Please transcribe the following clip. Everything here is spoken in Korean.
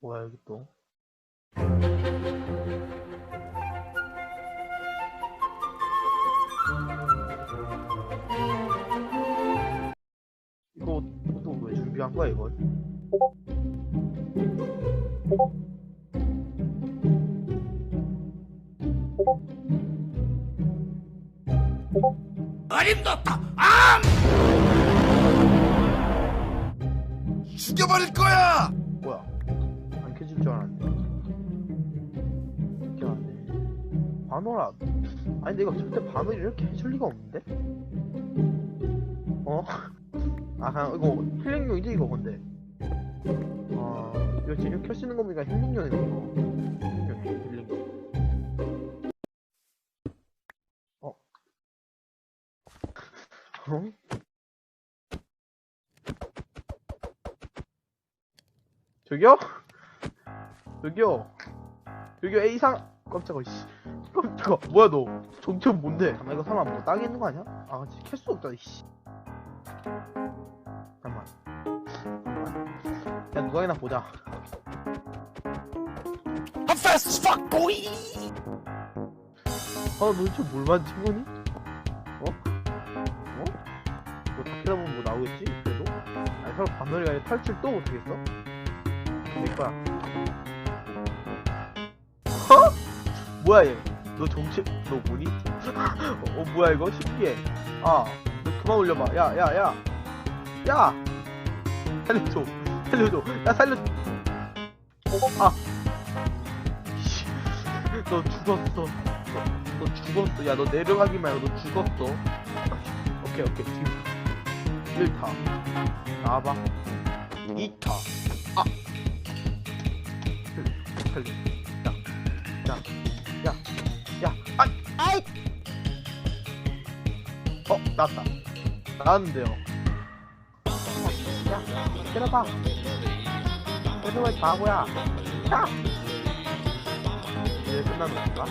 뭐야 여기 또. 이거 또 왜 준비한 거야 이걸? 어림도 없다 암! 죽여버릴 거야 반호라 아니 내가 절대 반호를 이렇게 해줄 리가 없는데? 어? 아 이거 힐링용이지 이거 근데 아 이거 있는 거 보니까 힐링용이네 이거 힐링용 힐링용 어? 어? 저기요? 저기요? 저기요 A상 깜짝아 씨 깜짝아 뭐야 너 정체는 뭔데? 잠깐만 이거 설마 뭐 땅에 있는 거 아니야? 아 진짜 캘수 없다 씨 잠깐만 야 누가 있나 보자 I'm fast as fuck boy 아너 도대체 뭘 만진 거니? 어? 어? 뭐 닦이다 보면 뭐 나오겠지? 그래도? 아니 설마 반놀이가 아니라 탈출 또 못하겠어? 내 거야 어? 뭐야 얘? 너 정체 너 뭐니? 어, 어 뭐야 이거? 신기해 아 너 그만 올려봐. 야 야 야. 야! 살려줘. 살려줘. 야 살려줘 어, 아. 씨, 너 죽었어. 너, 너 죽었어. 야 너 내려가기 말고 너 죽었어. 오케이 오케이. 지금 1타. 나와봐. 2타. 아. 살려. 야야 어 나왔다. 나왔는데요. 야 때려봐. 때려봐 이 바보야. 야! 이제 끝나는 건가?